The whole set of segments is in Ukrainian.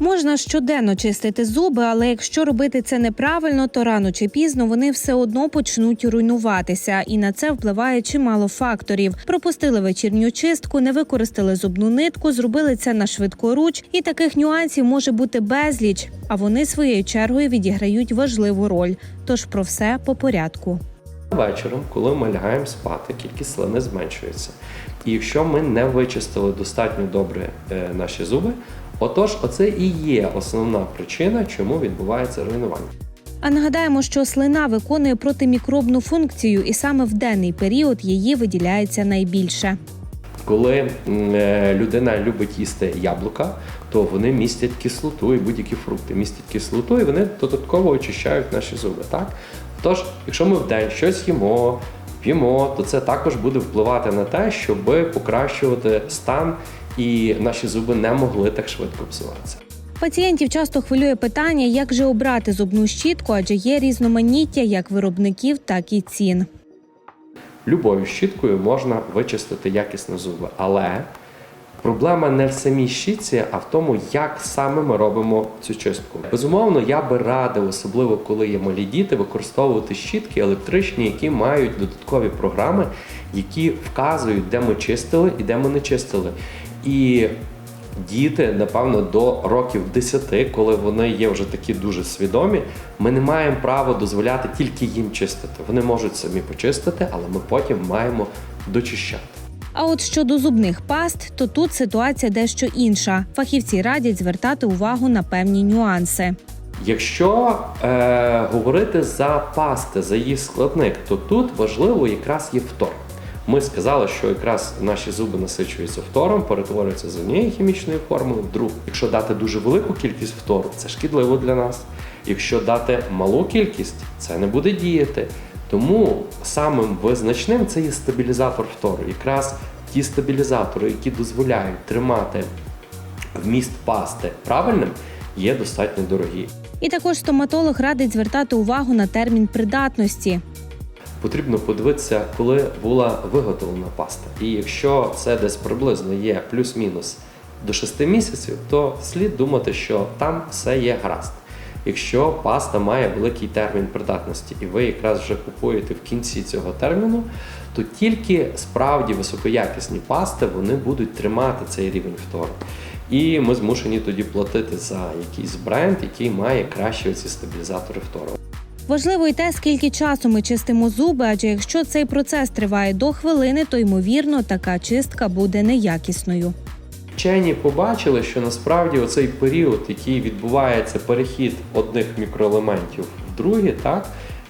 Можна щоденно чистити зуби, але якщо робити це неправильно, то рано чи пізно вони все одно почнуть руйнуватися, і на це впливає чимало факторів. Пропустили вечірню чистку, не використали зубну нитку, зробили це на швидкоруч, і таких нюансів може бути безліч. А вони своєю чергою відіграють важливу роль. Тож про все по порядку. Вечором, коли ми лягаємо спати, кількість слини зменшується. І якщо ми не вичистили достатньо добре е, наші зуби, отож, оце і є основна причина, чому відбувається руйнування. А нагадаємо, що слина виконує протимікробну функцію, і саме в денний період її виділяється найбільше. Коли е, людина любить їсти яблука, то вони містять кислоту і будь-які фрукти містять кислоту, і вони додатково очищають наші зуби. Так? Тож, якщо ми в день щось їмо, п'ємо, то це також буде впливати на те, щоб покращувати стан, і наші зуби не могли так швидко псуватися. Пацієнтів часто хвилює питання, як же обрати зубну щітку, адже є різноманіття як виробників, так і цін. Любою щіткою можна вичистити якісно зуби, але проблема не в самій щітці, а в тому, як саме ми робимо цю чистку. Безумовно, я би радив, особливо коли є малі діти, використовувати щітки електричні, які мають додаткові програми, які вказують, де ми чистили і де ми не чистили. І діти, напевно, до років 10, коли вони є вже такі дуже свідомі, ми не маємо права дозволяти тільки їм чистити. Вони можуть самі почистити, але ми потім маємо дочищати. А от щодо зубних паст, то тут ситуація дещо інша. Фахівці радять звертати увагу на певні нюанси. Якщо е, говорити за пасти, за їх складник, то тут важливо якраз є фтор. Ми сказали, що якраз наші зуби насичуються фтором, перетворюються з однієї хімічної формули в другу. Якщо дати дуже велику кількість фтору, це шкідливо для нас. Якщо дати малу кількість, це не буде діяти. Тому самим визначним це є стабілізатор фтору. Якраз ті стабілізатори, які дозволяють тримати вміст пасти правильним, є достатньо дорогі. І також стоматолог радить звертати увагу на термін придатності. Потрібно подивитися, коли була виготовлена паста. І якщо це десь приблизно є плюс-мінус до 6 місяців, то слід думати, що там все є гаразд. Якщо паста має великий термін придатності, і ви якраз вже купуєте в кінці цього терміну, то тільки справді високоякісні пасти вони будуть тримати цей рівень фтору. І ми змушені тоді платити за якийсь бренд, який має кращі оці стабілізатори фтору. Важливо й те, скільки часу ми чистимо зуби, адже якщо цей процес триває до хвилини, то ймовірно така чистка буде неякісною. Вчені побачили, що насправді оцей період, який відбувається перехід одних мікроелементів в другі, так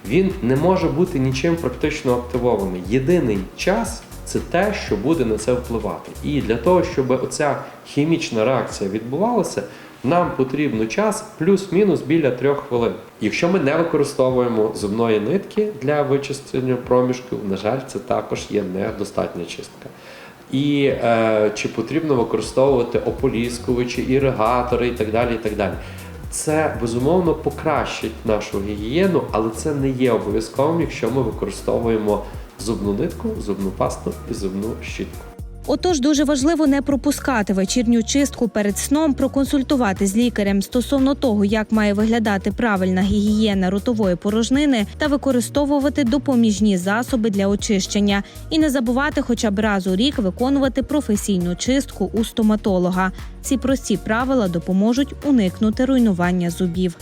він не може бути нічим практично активований. Єдиний час це те, що буде на це впливати. І для того, щоб оця хімічна реакція відбувалася, нам потрібно час плюс-мінус біля трьох хвилин. Якщо ми не використовуємо зубної нитки для вичищення проміжків, на жаль, це також є недостатня чистка. І е, чи потрібно використовувати ополіскувачі, іригатори і так далі. і так далі. Це безумовно покращить нашу гігієну, але це не є обов'язковим, якщо ми використовуємо зубну нитку, зубну пасту і зубну щітку. Отож, дуже важливо не пропускати вечірню чистку перед сном, проконсультувати з лікарем стосовно того, як має виглядати правильна гігієна ротової порожнини та використовувати допоміжні засоби для очищення, і не забувати хоча б раз у рік виконувати професійну чистку у стоматолога. Ці прості правила допоможуть уникнути руйнування зубів.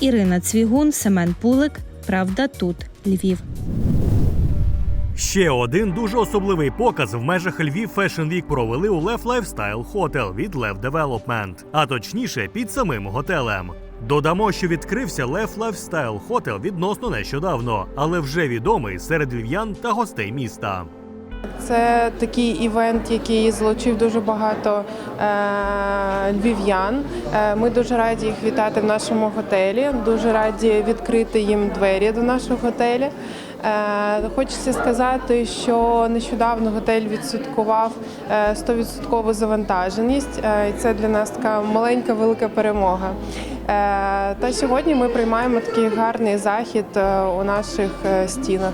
Ірина Цвігун, Семен Пулик. Правда, тут Львів. Ще один дуже особливий показ в межах Львів Fashion Week провели у Лев Lifestyle Hotel від Лев Development, а точніше під самим готелем. Додамо, що відкрився Лев Lifestyle Hotel відносно нещодавно, але вже відомий серед львів'ян та гостей міста. Це такий івент, який залучив дуже багато е, львів'ян. Е, ми дуже раді їх вітати в нашому готелі. Дуже раді відкрити їм двері до нашого готелю. Е, хочеться сказати, що нещодавно готель відсвяткував е, 100% завантаженість, е, і це для нас така маленька велика перемога. Е, та сьогодні ми приймаємо такий гарний захід е, у наших е, стінах.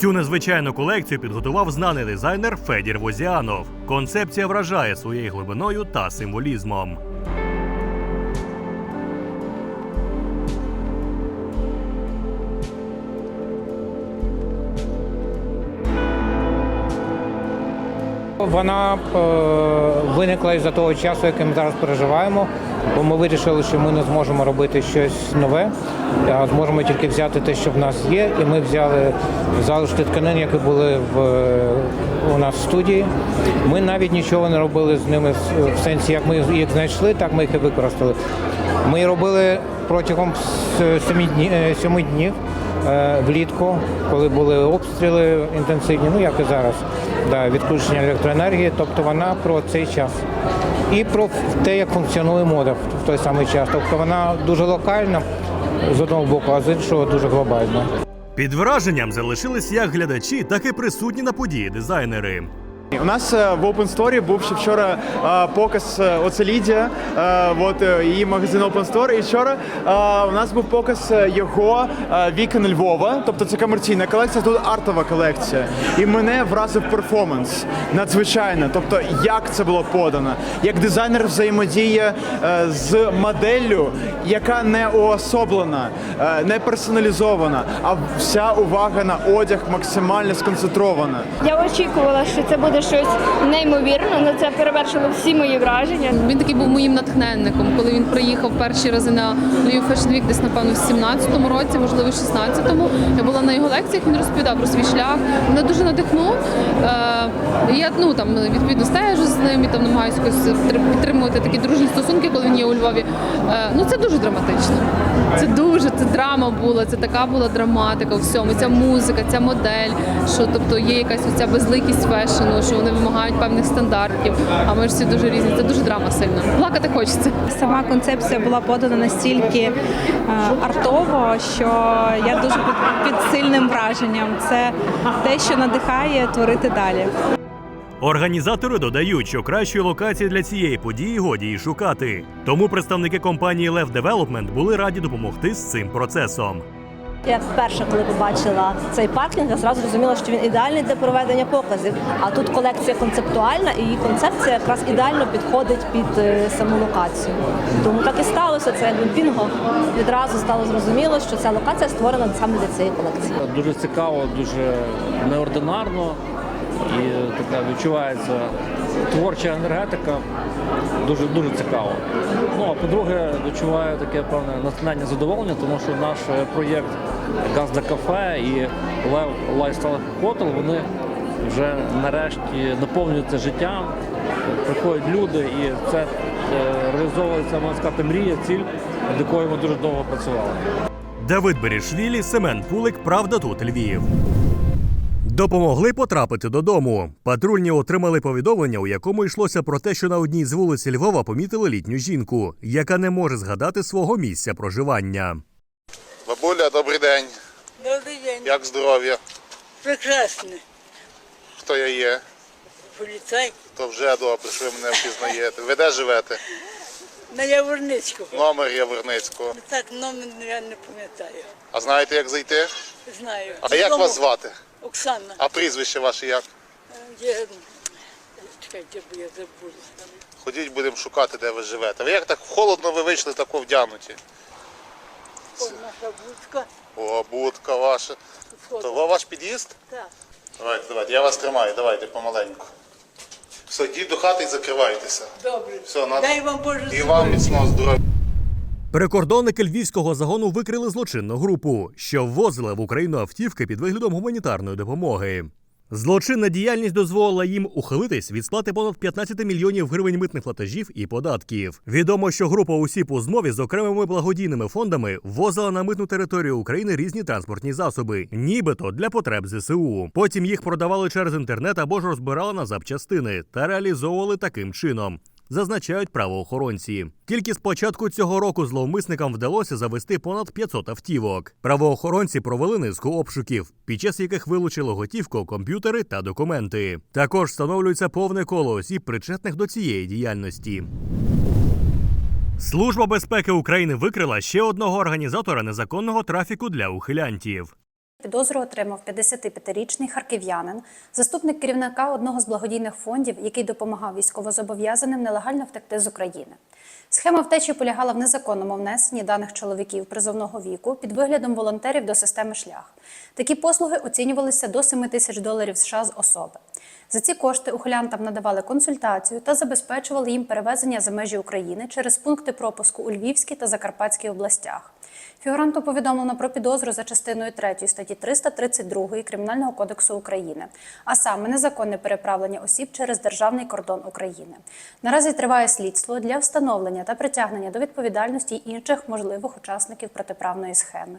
Цю незвичайну колекцію підготував знаний дизайнер Федір Возіанов. Концепція вражає своєю глибиною та символізмом. Вона е, виникла із-за того часу, який ми зараз переживаємо. Бо ми вирішили, що ми не зможемо робити щось нове, а зможемо тільки взяти те, що в нас є. І ми взяли залишки тканин, які були в, у нас в студії. Ми навіть нічого не робили з ними в сенсі, як ми їх знайшли, так ми їх і використали. Ми робили протягом семи дні- семи днів влітку, коли були обстріли інтенсивні, ну як і зараз, да, відключення електроенергії. Тобто вона про цей час. І про те, як функціонує мода в в той самий час. Тобто вона дуже локальна з одного боку, а з іншого дуже глобальна. Під враженням залишились як глядачі, так і присутні на події дизайнери. У нас е, в Open Store був ще вчора е, показ е, оце Лідія, е, от її магазин Open Store. І вчора у нас був показ його вікон Львова, тобто це комерційна колекція, тут артова колекція. І мене вразив перформанс надзвичайно. Тобто, як це було подано, як дизайнер взаємодіє з моделлю, яка не уособлена, не персоналізована, а вся увага на одяг максимально сконцентрована. Я очікувала, що це буде щось неймовірне, але це перевершило всі мої враження. Він такий був моїм натхненником, коли він приїхав перші рази на Lviv Fashion Week, десь напевно в 17-му році, можливо, в 16-му. Я була на його лекціях. Він розповідав про свій шлях. Мене дуже надихнув. Е, я ну там відповідно стежу з ним і там намагаюся підтримувати такі дружні стосунки, коли він є у Львові. Е, ну це дуже драматично. Це дуже це драма була. Це така була драматика у всьому. Ця музика, ця модель, що тобто є якась оця безликість фешену, що вони вимагають певних стандартів. А ми ж всі дуже різні. Це дуже драма сильна. Плакати хочеться. Сама концепція була подана настільки е, артово, що я дуже під, під сильним враженням. Це те, що надихає творити далі. Організатори додають, що кращої локації для цієї події годі й шукати. Тому представники компанії Lev Development були раді допомогти з цим процесом. Я вперше, коли побачила цей паркінг, я зразу зрозуміла, що він ідеальний для проведення показів. А тут колекція концептуальна, і її концепція якраз ідеально підходить під е, саму локацію. Тому так і сталося. Це якби бінго. Відразу стало зрозуміло, що ця локація створена саме для цієї колекції. Дуже цікаво, дуже неординарно і така відчувається творча енергетика. Дуже дуже цікаво. Ну а по-друге, відчуваю таке певне натхнення задоволення, тому що наш е, проєкт Газда кафе і Лев Lifestyle Hotel, вони вже нарешті наповнюються життям. Приходять люди, і це е, реалізовується, можна сказати, мрія, ціль, над якою ми дуже довго працювали. Давид Берішвілі, Семен Пулик, Правда тут Львів. Допомогли потрапити додому. Патрульні отримали повідомлення, у якому йшлося про те, що на одній з вулиць Львова помітили літню жінку, яка не може згадати свого місця проживання. Бабуля, добрий день. Добрий день. Як здоров'я? Прекрасне. Хто я є? Поліцай То вже добре, що ви мене впізнаєте. Ви де живете? на Яворницького. Номер Яворницького. Так, номер я не пам'ятаю. А знаєте, як зайти? Знаю. А як вас звати? Оксана. А прізвище ваше як? Я... Чекайте, бо я забула. Ходіть, будемо шукати, де ви живете. Ви як так холодно ви вийшли тако вдягнуті? О, наша будка. О, будка ваша. То ваш під'їзд? Так. Давайте, давайте, я вас тримаю, давайте помаленьку. Все, йдіть до хати і закривайтеся. Добре. Все, на... Дай вам Боже І здоров'я. вам міцного здоров'я. Прикордонники львівського загону викрили злочинну групу, що ввозила в Україну автівки під виглядом гуманітарної допомоги. Злочинна діяльність дозволила їм ухилитись від сплати понад 15 мільйонів гривень митних платежів і податків. Відомо, що група осіб у змові з окремими благодійними фондами ввозила на митну територію України різні транспортні засоби, нібито для потреб ЗСУ. Потім їх продавали через інтернет або ж розбирали на запчастини та реалізовували таким чином зазначають правоохоронці. Тільки з початку цього року зловмисникам вдалося завести понад 500 автівок. Правоохоронці провели низку обшуків, під час яких вилучили готівку, комп'ютери та документи. Також встановлюється повне коло осіб, причетних до цієї діяльності. Служба безпеки України викрила ще одного організатора незаконного трафіку для ухилянтів. Підозру отримав 55-річний харків'янин, заступник керівника одного з благодійних фондів, який допомагав військовозобов'язаним нелегально втекти з України. Схема втечі полягала в незаконному внесенні даних чоловіків призовного віку під виглядом волонтерів до системи шлях. Такі послуги оцінювалися до 7 тисяч доларів США з особи. За ці кошти ухилянтам надавали консультацію та забезпечували їм перевезення за межі України через пункти пропуску у Львівській та Закарпатській областях. Фігуранту повідомлено про підозру за частиною 3 статті 332 Кримінального кодексу України, а саме незаконне переправлення осіб через державний кордон України. Наразі триває слідство для встановлення та притягнення до відповідальності інших можливих учасників протиправної схеми.